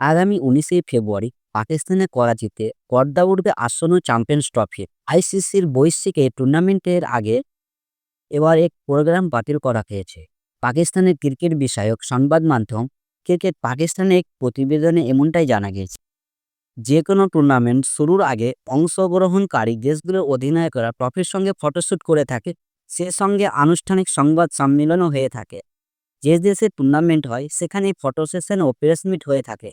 আগামী উনিশে ফেব্রুয়ারি পাকিস্তানের করাচিতে পর্দা উঠবে আসন্ন চ্যাম্পিয়ন্স ট্রফি আইসিসির বৈশ্বিক টুর্নামেন্টের আগে এবার এক প্রোগ্রাম বাতিল করা হয়েছে। পাকিস্তানের ক্রিকেট বিষয়ক সংবাদ মাধ্যম ক্রিকেট পাকিস্তানের এক প্রতিবেদনে এমনটাই জানা গেছে যে কোনো টুর্নামেন্ট শুরুর আগে অংশগ্রহণকারী দেশগুলোর অধিনায়করা ট্রফির সঙ্গে ফটোশ্যুট করে থাকে, সে সঙ্গে আনুষ্ঠানিক সংবাদ সম্মেলনও হয়ে থাকে। যে দেশে টুর্নামেন্ট হয় সেখানে ফটো সেশন ও প্রেস মিট হয়ে থাকে।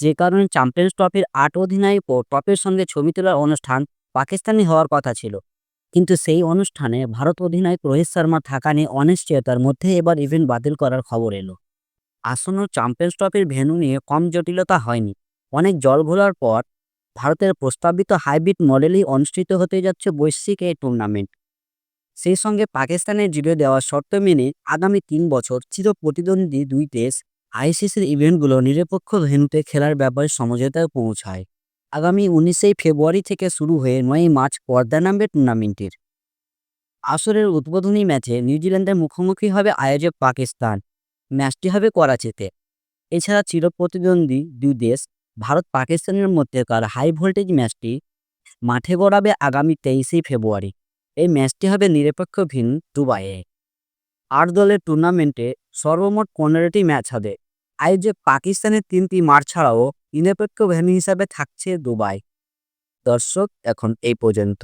যে কারণে চ্যাম্পিয়ন্স ট্রফির আট অধিনায়ক ও ট্রফির সঙ্গে ছবি তোলার অনুষ্ঠান পাকিস্তানি হওয়ার কথা ছিল। কিন্তু সেই অনুষ্ঠানে ভারত অধিনায়ক রোহিত শর্মা থাকা নিয়ে অনিশ্চয়তার মধ্যে এবার ইভেন্ট বাতিল করার খবর এলো। আসন্ন চ্যাম্পিয়ন্স ট্রফির ভেন্যু নিয়ে কম জটিলতা হয়নি। অনেক জল ঘোলার পর ভারতের প্রস্তাবিত হাইব্রিড মডেলেই অনুষ্ঠিত হতে যাচ্ছে বৈশ্বিক এই টুর্নামেন্ট সেই সঙ্গে পাকিস্তানের জিরো দেওয়ার শর্ত মেনে আগামী তিন বছর চির প্রতিদ্বন্দ্বী দুই দেশ আইসিসির ইভেন্টগুলো নিরপেক্ষ ভেন্যুতে খেলার ব্যাপারে সমঝোতায় পৌঁছায়। আগামী উনিশেই ফেব্রুয়ারি থেকে শুরু হয়ে নয়ই মার্চ পর্দা নামবে টুর্নামেন্টের। আসরের উদ্বোধনী ম্যাচে নিউজিল্যান্ডের মুখোমুখি হবে আয়োজক পাকিস্তান। ম্যাচটি হবে করাচিতে। এছাড়া চিরপ্রতিদ্বন্দ্বী দুই দেশ, ভারত পাকিস্তানের মধ্যেকার হাই ভোল্টেজ ম্যাচটি মাঠে গড়াবে আগামী তেইশে ফেব্রুয়ারি। এই ম্যাচটি হবে নিরপেক্ষ ভিন দুবাইয়ে। আট দলের টুর্নামেন্টে সর্বমোট পনেরোটি ম্যাচ হবে আয়োজক পাকিস্তানের তিনটি মাঠ ছাড়াও নিরপেক্ষ ভেন্যু হিসাবে থাকছে দুবাই। দর্শক, এখন এই পর্যন্ত।